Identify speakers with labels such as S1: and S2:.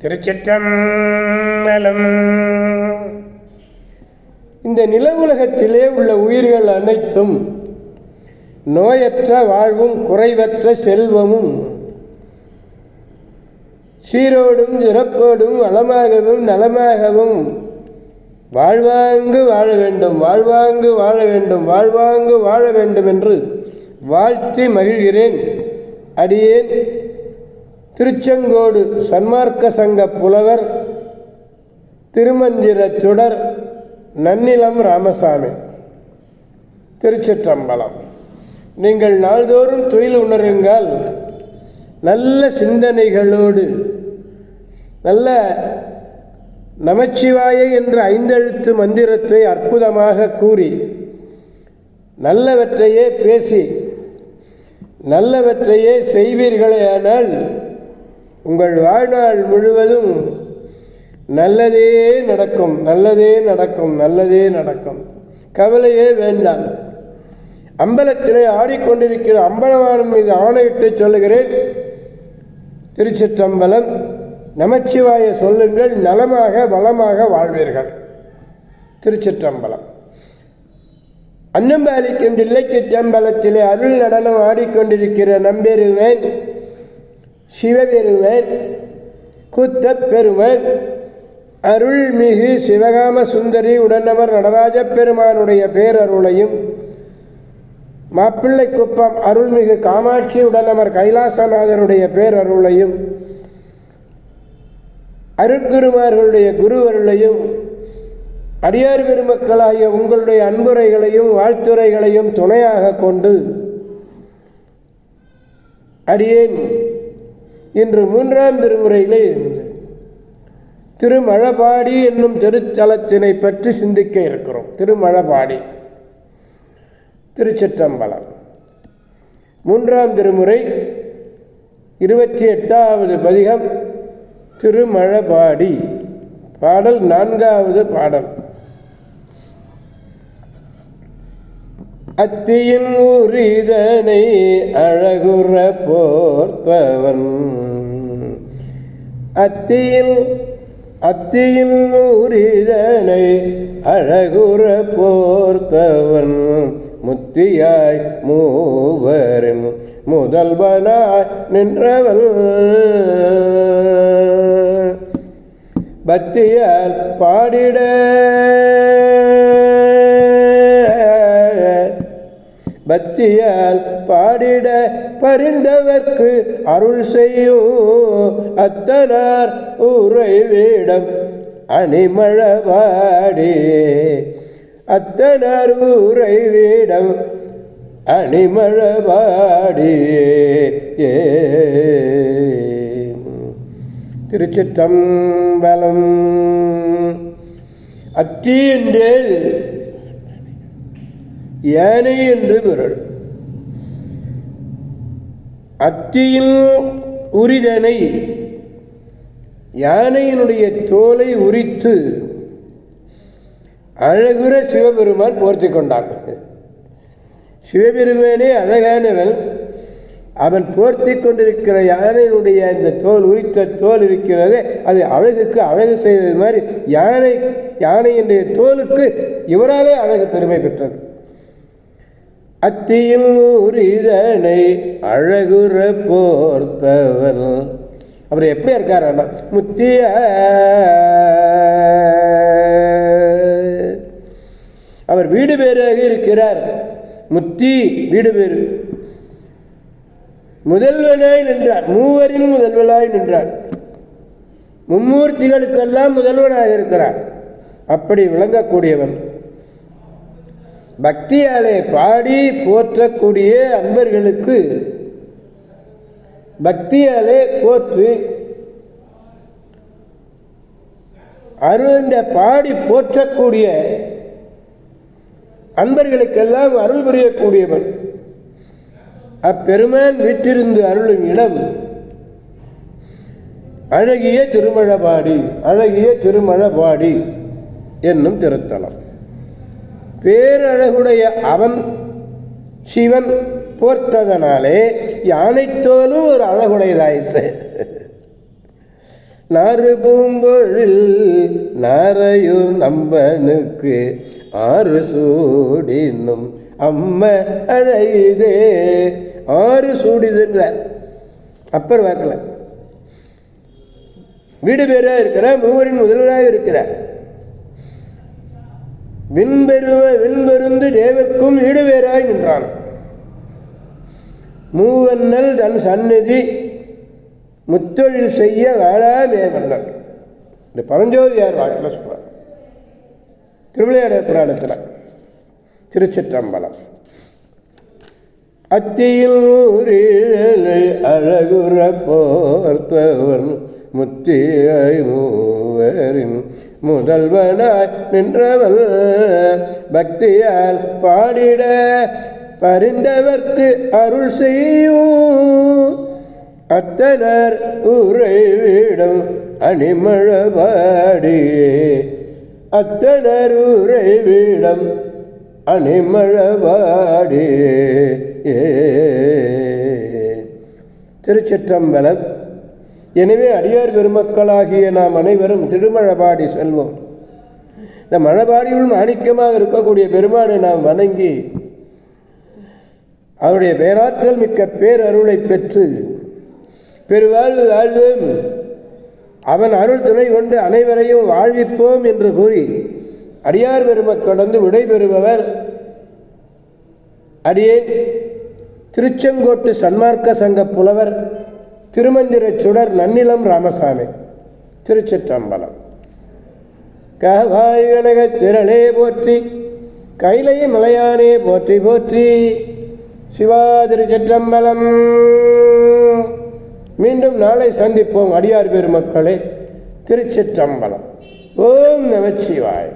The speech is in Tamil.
S1: திருச்சிற்றம்பலம். இந்த நில உலகத்திலே உள்ள உயிர்கள் அனைத்தும் நோயற்ற வாழ்வும் குறைவற்ற செல்வமும் சீரோடும் சிறப்போடும் வளமாகவும் நலமாகவும் வாழ்வாங்கு வாழ வேண்டும் வாழ்வாங்கு வாழ வேண்டும் வாழ்வாங்கு வாழ வேண்டும் என்று வாழ்த்தி மகிழ்கிறேன். அடியேன். திருச்செங்கோடு சன்மார்க்க சங்க புலவர் திருமந்திர சுடர் நன்னிலம் ராமசாமி. திருச்சிற்றம்பலம். நீங்கள் நாள்தோறும் தொழில் உணருங்கள். நல்ல சிந்தனைகளோடு நல்ல நமச்சிவாய என்ற ஐந்தெழுத்து மந்திரத்தை அற்புதமாக கூறி நல்லவற்றையே பேசி நல்லவற்றையே செய்வீர்களே ஆனால் உங்கள் வாழ்நாள் முழுவதும் நல்லதே நடக்கும் நல்லதே நடக்கும் நல்லதே நடக்கும். கவலையே வேண்டாம். அம்பலத்திலே ஆடிக்கொண்டிருக்கிற அம்பலவானம் மீது ஆணையிட்டு சொல்லுகிறேன். திருச்சிற்றம்பலம் நமச்சிவாய சொல்லுங்கள் நலமாக வளமாக வாழ்வீர்கள். திருச்சிற்றம்பலம். அன்னம்பாலிக்கும் தில்லைக்கு சம்பலத்திலே அருள் நடனம் ஆடிக்கொண்டிருக்கிற நம்பெருவேன் சிவபெருமன் குத்த பெருமன் அருள்மிகு சிவகாம சுந்தரி உடனவர் நடராஜ பெருமானுடைய பேரருளையும் மாப்பிள்ளை குப்பம் அருள்மிகு காமாட்சி உடனவர் கைலாசநாதருடைய பேரருளையும் அருட்குருமார்களுடைய குருவருளையும் அடியார் பெருமக்களாகிய உங்களுடைய அன்புரைகளையும் வாழ்த்துரைகளையும் துணையாக கொண்டு அடியேன். இன்று மூன்றாம் திருமுறையிலே இருந்து திருமழபாடி என்னும் திருத்தலத்தினை பற்றி சிந்திக்க இருக்கிறோம். திருமழபாடி திருச்சிற்றம்பலம். மூன்றாம் திருமுறை இருபத்தி எட்டாவது பதிகம் திருமழபாடி பாடல் நான்காவது பாடல். அத்தியின் உரிதனை அழகுற போர்த்தவன். அத்தியில் அத்தியின் உரிதனை அழகுற போர்த்தவன். முத்தியாய் மூவரும் முதல்வனாய் நின்றவன். பக்தியால் பாடிட பக்தியால் பாடிட பரிந்தவர்க்கு அருள் செய்யும் அத்தனார் உறைவிடம் அணிமழவாடி அத்தனார் உறைவிடம் அணிமழவாடி ஏ. திருச்சிற்றம்பலம். அத்தி யானை என்று விரல். அத்தியில் உரிதனை யானையினுடைய தோலை உரித்து அழகுற சிவபெருமான் போர்த்தி கொண்டான். சிவபெருமானே அழகானவன். அவன் போர்த்தி கொண்டிருக்கிற யானையினுடைய அந்த தோல் உரித்த தோல் இருக்கிறது அது அழகுக்கு அழகு செய்தது மாதிரி யானை யானையினுடைய தோலுக்கு இவராலே அழகு பெருமை பெற்றது. அத்தியில் உரிதனை அழகுற போர்த்தவன். அவர் எப்படி இருக்காருன்னா முத்திய. அவர் வீடு பேராக இருக்கிறார். முத்தி வீடு பேரு. முதல்வனாய் நின்றார். மூவரின் முதல்வனாய் நின்றார். மும்மூர்த்திகளுக்கெல்லாம் முதல்வனாக இருக்கிறார். அப்படி விளங்கக்கூடியவன். பக்தியாலே பாடி போற்றக்கூடிய அன்பர்களுக்கு பக்தியாலே போற்று அருந்த பாடி போற்றக்கூடிய அன்பர்களுக்கெல்லாம் அருள் புரியக்கூடியவன். அப்பெருமான் வீற்றிருந்து அருளும் இடம். அழகிய திருமழபாடி அழகிய திருமழபாடி என்னும் திருத்தலம். பேரழகுடைய அவன் சிவன் போர்த்ததனாலே யானைத்தோலும் ஒரு அழகுடையதாயிற்று. நாறு பூம்பொழில் நாரையூர் நம்பனுக்கு ஆறு சூடினும் அம்ம அழகுதே. ஆறு சூடிதுன்றார். அப்பர் வாக்கில். வீடு பேராக இருக்கிற மூவரின் முதல்வராக இருக்கிறார். விண்பெரும விண்பெருந்து தேவர்க்கும் ஈடுவேராய் நின்றான். மூவன்னல் தன் சந்நிதி முத்தொழில் செய்ய வேளாமே வண்ணன் இந்த பரஞ்சோதியார் வாக்கில் சொல்கிறார் திருவிளையாடல் புராணத்தில் திருச்சிற்றம்பலம். அத்தியில் அழகுற போர்த்தவன் முத்தியாய் மூவரின் முதல்வனாய் நின்றவள் பக்தியால் பாடிட பரிந்தவர்க்கு அருள் செய்யும். அத்தனர் உறைவிடும் அணிமழபாடியே அத்தனர் உறைவிடம் அணிமழபாடியே திருச்சிற்றம்பலம் எனவே அடியார் பெருமக்களாகிய நாம் அனைவரும் திருமழபாடி செல்வோம். இந்த மழபாடியுள் மாணிக்கமாக இருக்கக்கூடிய பெருமானை நாம் வணங்கி அவருடைய பேராற்றல் மிக்க பேரருளை பெற்று பெருவாழ்வு வாழ்வேன் அவன் அருள் துணை கொண்டு அனைவரையும் வாழ்விப்போம் என்று கூறி அடியார் பெருமக்கடந்து விடைபெறுபவர் அடியேன் திருச்செங்கோட்டு சன்மார்க்க சங்க புலவர் திருமந்திர சுடர் நன்னிலம் ராமசாமி திருச்சிற்றம்பலம். கவாய் கனக திரளே போற்றி கைலை மலையானே போற்றி போற்றி சிவா திருச்சிற்றம்பலம். மீண்டும் நாளை சந்திப்போம் அடியார் பெருமக்களே திருச்சிற்றம்பலம். ஓம் நமச்சிவாய்